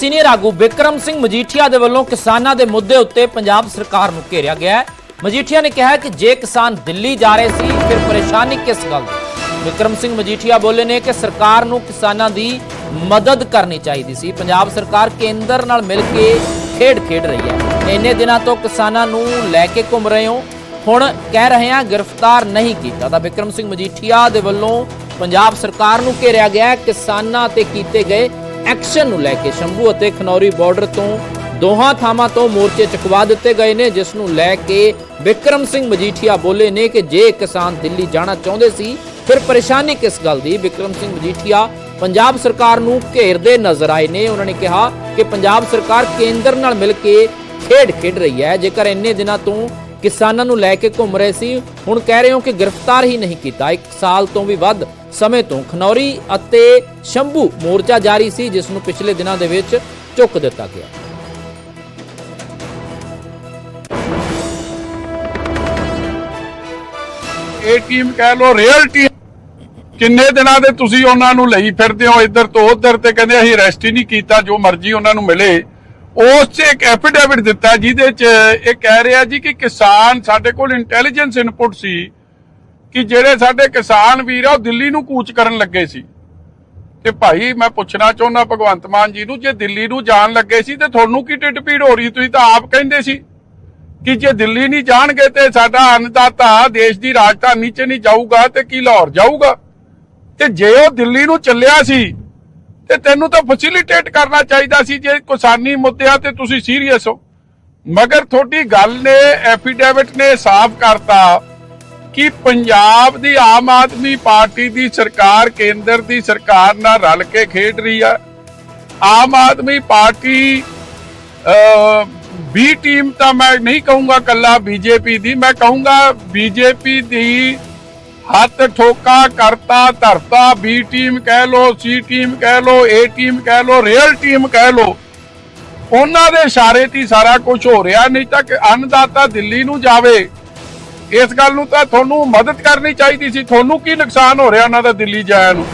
Senior ਆਗੂ ਵਿਕਰਮ ਸਿੰਘ ਮਜੀਠੀਆ ਦੇ ਵੱਲੋਂ ਕਿਸਾਨਾਂ ਦੇ ਮੁੱਦੇ ਉੱਤੇ ਪੰਜਾਬ ਸਰਕਾਰ ਨੂੰ ਘੇਰਿਆ ਗਿਆ ਹੈ। ਮਜੀਠੀਆ ਨੇ ਕਿਹਾ ਕਿ ਜੇ ਕਿਸਾਨ ਦਿੱਲੀ ਜਾ ਰਹੇ ਸੀ, ਫਿਰ ਪਰੇਸ਼ਾਨੀ ਕਿਸ ਗੱਲ ਦੀ? ਵਿਕਰਮ ਸਿੰਘ ਮਜੀਠੀਆ ਬੋਲੇ ਨੇ ਕਿ ਸਰਕਾਰ ਨੂੰ ਕਿਸਾਨਾਂ ਦੀ ਮਦਦ ਕਰਨੀ ਚਾਹੀਦੀ ਸੀ। ਪੰਜਾਬ ਸਰਕਾਰ ਕੇਂਦਰ ਨਾਲ ਮਿਲ ਕੇ ਖੇਡ ਖੇਡ ਰਹੀ ਹੈ। ਇੰਨੇ ਦਿਨਾਂ ਤੋਂ ਕਿਸਾਨਾਂ ਨੂੰ ਲੈ ਕੇ ਘੁੰਮ ਰਹੇ ਹੋ। ਹੁਣ ਕਹਿ ਰਹੇ ਹਾਂ, ਗ੍ਰਿਫਤਾਰ ਨਹੀਂ ਕੀਤਾ ਤਾਂ ਵਿਕਰਮ ਸਿੰਘ ਮਜੀਠੀਆ ਦੇ ਵੱਲੋਂ ਪੰਜਾਬ ਸਰਕਾਰ ਨੂੰ ਘੇਰਿਆ ਗਿਆ ਕਿਸਾਨਾਂ ਤੇ ਕੀਤੇ ਗਏ ਐਕਸ਼ਨ ਨੂੰ ਲੈ ਕੇ ਸ਼ੰਭੂ ਅਤੇ ਖਨੌਰੀ ਬਾਰਡਰ ਤੋਂ ਦੋਹਾਂ ਥਾਵਾਂ ਤੋਂ ਮੋਰਚੇ ਚੁਕਵਾ ਦਿੱਤੇ ਗਏ ਨੇ, ਜਿਸ ਨੂੰ ਲੈ ਕੇ ਵਿਕਰਮ ਸਿੰਘ ਮਜੀਠੀਆ ਬੋਲੇ ਨੇ ਕਿ ਜੇ ਕਿਸਾਨ ਦਿੱਲੀ ਜਾਣਾ ਚਾਹੁੰਦੇ ਸੀ, ਫਿਰ ਪਰੇਸ਼ਾਨੀ ਕਿਸ ਗੱਲ ਦੀ? ਵਿਕਰਮ ਸਿੰਘ ਮਜੀਠੀਆ ਪੰਜਾਬ ਸਰਕਾਰ ਨੂੰ ਘੇਰਦੇ ਨਜ਼ਰ ਆਏ ਨੇ। ਉਹਨਾਂ ਨੇ ਕਿਹਾ ਕਿ ਪੰਜਾਬ ਸਰਕਾਰ ਕੇਂਦਰ ਨਾਲ ਮਿਲ ਕੇ ਖੇਡ ਖੇਡ ਰਹੀ ਹੈ। ਜੇਕਰ ਇੰਨੇ ਦਿਨਾਂ ਤੋਂ ਕਿਸਾਨਾਂ ਨੂੰ ਲੈ ਕੇ ਘੁੰਮ ਰਹੇ ਸੀ। ਹੁਣ ਕਹਿ ਰਹੇ ਹੋ ਕਿ ਗ੍ਰਿਫਤਾਰ ਹੀ ਨਹੀਂ ਕੀਤਾ। ਇੱਕ ਸਾਲ ਤੋਂ ਵੀ ਵੱਧ ਸਮੇਂ ਤੋਂ ਖਨੌਰੀ ਅਤੇ ਸ਼ੰਭੂ ਮੋਰਚਾ ਜਾਰੀ ਸੀ, ਜਿਸ ਨੂੰ ਪਿਛਲੇ ਦਿਨਾਂ ਦੇ ਵਿੱਚ ਚੁੱਕ ਦਿੱਤਾ ਗਿਆ। ਇਹ ਟੀਮ ਕਹਿ ਲੋ ਰੀਅਲ ਕਿੰਨੇ ਦਿਨਾਂ ਦੇ ਤੁਸੀਂ ਉਹਨਾਂ ਨੂੰ ਲਈ ਫਿਰਦੇ ਹੋ ਇੱਧਰ ਤੋਂ ਉੱਧਰ ਤੇ ਕਹਿੰਦੇ ਅਸੀਂ ਅਰੈਸਟ ਹੀ ਨਹੀਂ ਕੀਤਾ, ਜੋ ਮਰਜ਼ੀ ਉਹਨਾਂ ਨੂੰ ਮਿਲੇ। ਉਸ 'ਚ ਇੱਕ ਐਫੀਡੇਵਿਟ ਦਿੱਤਾ ਜਿਹਦੇ 'ਚ ਇਹ ਕਹਿ ਰਿਹਾ ਜੀ ਕਿ ਕਿਸਾਨ ਸਾਡੇ ਕੋਲ ਇੰਟੈਲੀਜੈਂਸ ਇਨਪੁਟ ਸੀ ਕਿ ਜਿਹੜੇ ਸਾਡੇ ਕਿਸਾਨ ਵੀਰ ਆ ਉਹ ਦਿੱਲੀ ਨੂੰ ਕੂਚ ਕਰਨ ਲੱਗੇ ਸੀ। ਤੇ ਭਾਈ ਮੈਂ ਪੁੱਛਣਾ ਚਾਹੁੰਦਾ ਭਗਵੰਤ ਮਾਨ ਜੀ ਨੂੰ, ਜੇ ਦਿੱਲੀ ਨੂੰ ਜਾਣ ਲੱਗੇ ਸੀ ਤੇ ਤੁਹਾਨੂੰ ਕੀ ਟਿੱਡ ਪੀੜ ਹੋ ਰਹੀ? ਤੁਸੀਂ ਤਾਂ ਆਪ ਕਹਿੰਦੇ ਸੀ ਕਿ ਜੇ ਦਿੱਲੀ ਨਹੀਂ ਜਾਣਗੇ ਤੇ ਸਾਡਾ ਅੰਨਦਾਤਾ ਦੇਸ਼ ਦੀ ਰਾਜਧਾਨੀ 'ਚ ਨਹੀਂ ਜਾਊਗਾ ਤੇ ਕੀ ਲਾਹੌਰ ਜਾਊਗਾ? ਤੇ ਜੇ ਉਹ ਦਿੱਲੀ ਨੂੰ ਚੱਲਿਆ ਸੀ ਤੇ ਤੈਨੂੰ ਤਾਂ ਫੈਸਿਲਿਟੇਟ ਕਰਨਾ ਚਾਹੀਦਾ ਸੀ ਜੇ ਕਿਸਾਨੀ ਮੁੱਦਿਆਂ ਤੇ ਤੁਸੀਂ ਸੀਰੀਅਸ ਹੋ। ਮਗਰ ਤੁਹਾਡੀ ਗੱਲ ਨੇ ਐਫੀਡੇਵਿਟ ਨੇ ਸਾਫ਼ ਕਰਤਾ ਕਿ ਪੰਜਾਬ ਦੀ ਆਮ ਆਦਮੀ ਪਾਰਟੀ ਦੀ ਸਰਕਾਰ, ਕੇਂਦਰ ਦੀ ਸਰਕਾਰ ਨਾਲ ਰਲ ਕੇ ਖੇਡ ਰਹੀ ਹੈ ਆਮ ਆਦਮੀ ਪਾਰਟੀ ਬੀ ਟੀਮ ਤਾਂ ਮੈਂ ਨਹੀਂ ਕਹੂੰਗਾ ਕੱਲਾ ਬੀਜੇਪੀ ਦੀ, ਮੈਂ ਕਹੂੰਗਾ ਬੀਜੇਪੀ ਦੀ ਹੱਥ ਠੋਕਾ, ਕਰਤਾ, ਧਰਤਾ ਬੀ ਟੀਮ ਕਹਿ ਲੋ ਸੀ ਟੀਮ ਕਹਿ ਲੋ ਏ ਟੀਮ ਕਹਿ ਲੋ ਰੀਅਲ ਟੀਮ ਕਹਿ ਲੋ ਉਹਨਾਂ ਦੇ ਇਸ਼ਾਰੇ ਤੇ ਸਾਰਾ ਕੁਝ ਹੋ ਰਿਹਾ, ਨਹੀਂ ਤਾਂ ਅੰਨਦਾਤਾ ਦਿੱਲੀ ਨੂੰ ਜਾਵੇ। ਇਸ ਗੱਲ ਨੂੰ ਤਾਂ ਤੁਹਾਨੂੰ ਮਦਦ ਕਰਨੀ ਚਾਹੀਦੀ ਸੀ, ਤੁਹਾਨੂੰ ਕੀ ਨੁਕਸਾਨ ਹੋ ਰਿਹਾ ਉਹਨਾਂ ਦਾ ਦਿੱਲੀ ਜਾਣ ਨੂੰ?